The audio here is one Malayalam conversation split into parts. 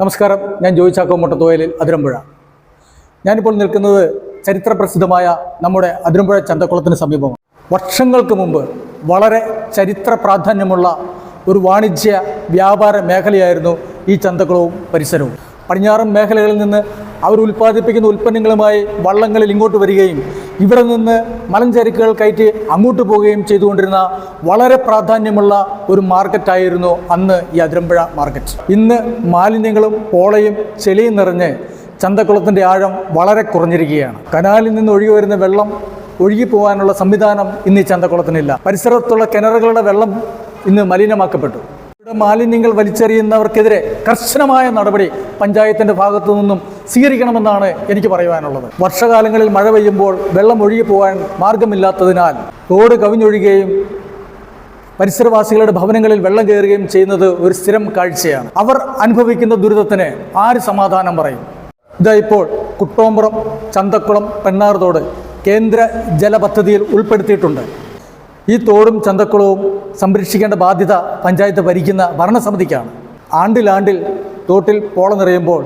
നമസ്കാരം. ഞാൻ ജോയിച്ചാക്കോ മുട്ടത്തോയലിൽ അതിരമ്പുഴ. ഞാനിപ്പോൾ നിൽക്കുന്നത് ചരിത്രപ്രസിദ്ധമായ നമ്മുടെ അതിരമ്പുഴ ചന്തക്കുളത്തിന് സമീപമാണ്. വർഷങ്ങൾക്ക് മുമ്പ് വളരെ ചരിത്ര പ്രാധാന്യമുള്ള ഒരു വാണിജ്യ വ്യാപാര മേഖലയായിരുന്നു ഈ ചന്തക്കുളവും പരിസരവും. പടിഞ്ഞാറൻ മേഖലകളിൽ നിന്ന് അവർ ഉൽപ്പാദിപ്പിക്കുന്ന ഉൽപ്പന്നങ്ങളുമായി വള്ളങ്ങളിൽ ഇങ്ങോട്ട് വരികയും ഇവിടെ നിന്ന് മലഞ്ചരക്കുകൾ കയറ്റി അങ്ങോട്ട് പോവുകയും ചെയ്തുകൊണ്ടിരുന്ന വളരെ പ്രാധാന്യമുള്ള ഒരു മാർക്കറ്റായിരുന്നു അന്ന് ഈ അതിരമ്പുഴ മാർക്കറ്റ് ഇന്ന് മാലിന്യങ്ങളും പോളയും ചെളിയും നിറഞ്ഞ് ചന്തക്കുളത്തിന്റെ ആഴം വളരെ കുറഞ്ഞിരിക്കുകയാണ്. കനാലിൽ നിന്ന് ഒഴുകി വരുന്ന വെള്ളം ഒഴുകി പോകാനുള്ള സംവിധാനം ഇന്ന് ഈ ചന്തക്കുളത്തിനില്ല. പരിസരത്തുള്ള കിണറുകളുടെ വെള്ളം ഇന്ന് മലിനമാക്കപ്പെട്ടു. ഇവിടെ മാലിന്യങ്ങൾ വലിച്ചെറിയുന്നവർക്കെതിരെ കർശനമായ നടപടി പഞ്ചായത്തിന്റെ ഭാഗത്തു നിന്നും സ്വീകരിക്കണമെന്നാണ് എനിക്ക് പറയുവാനുള്ളത്. വർഷകാലങ്ങളിൽ മഴ പെയ്യുമ്പോൾ വെള്ളം ഒഴുകി പോകാൻ മാർഗമില്ലാത്തതിനാൽ റോഡ് കവിഞ്ഞൊഴുകുകയും പരിസരവാസികളുടെ ഭവനങ്ങളിൽ വെള്ളം കയറുകയും ചെയ്യുന്നത് ഒരു സ്ഥിരം കാഴ്ചയാണ്. അവർ അനുഭവിക്കുന്ന ദുരിതത്തിന് ആര് സമാധാനം പറയും? ഇതാ ഇപ്പോൾ കുട്ടോമ്പുറം ചന്തക്കുളം പെണ്ണാർതോട് കേന്ദ്ര ജലപദ്ധതിയിൽ ഉൾപ്പെടുത്തിയിട്ടുണ്ട്. ഈ തോടും ചന്തക്കുളവും സംരക്ഷിക്കേണ്ട ബാധ്യത പഞ്ചായത്ത് ഭരിക്കുന്ന ഭരണസമിതിക്കാണ്. ആണ്ടിലാണ്ടിൽ തോട്ടിൽ പോള നിറയുമ്പോൾ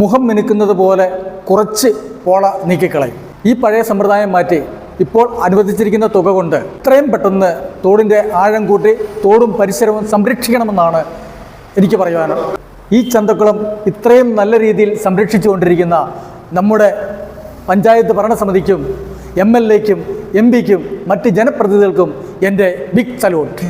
മുഖം മിനുക്കുന്നത് പോലെ കുറച്ച് പോള നീക്കിക്കളയും. ഈ പഴയ സമ്പ്രദായം മാറ്റി ഇപ്പോൾ അനുവദിച്ചിരിക്കുന്ന തുക കൊണ്ട് ഇത്രയും പെട്ടെന്ന് തോടിന്റെ ആഴം കൂട്ടി തോടും പരിസരവും സംരക്ഷിക്കണമെന്നാണ് എനിക്ക് പറയുവാനുള്ളത് ഈ ചന്തക്കുളം ഇത്രയും നല്ല രീതിയിൽ സംരക്ഷിച്ചുകൊണ്ടിരിക്കുന്ന നമ്മുടെ പഞ്ചായത്ത് ഭരണസമിതിക്കും എം എൽ എക്കും എം പിക്കും മറ്റ് ജനപ്രതിനിധികൾക്കും എന്റെ ബിഗ് സല്യൂട്ട്.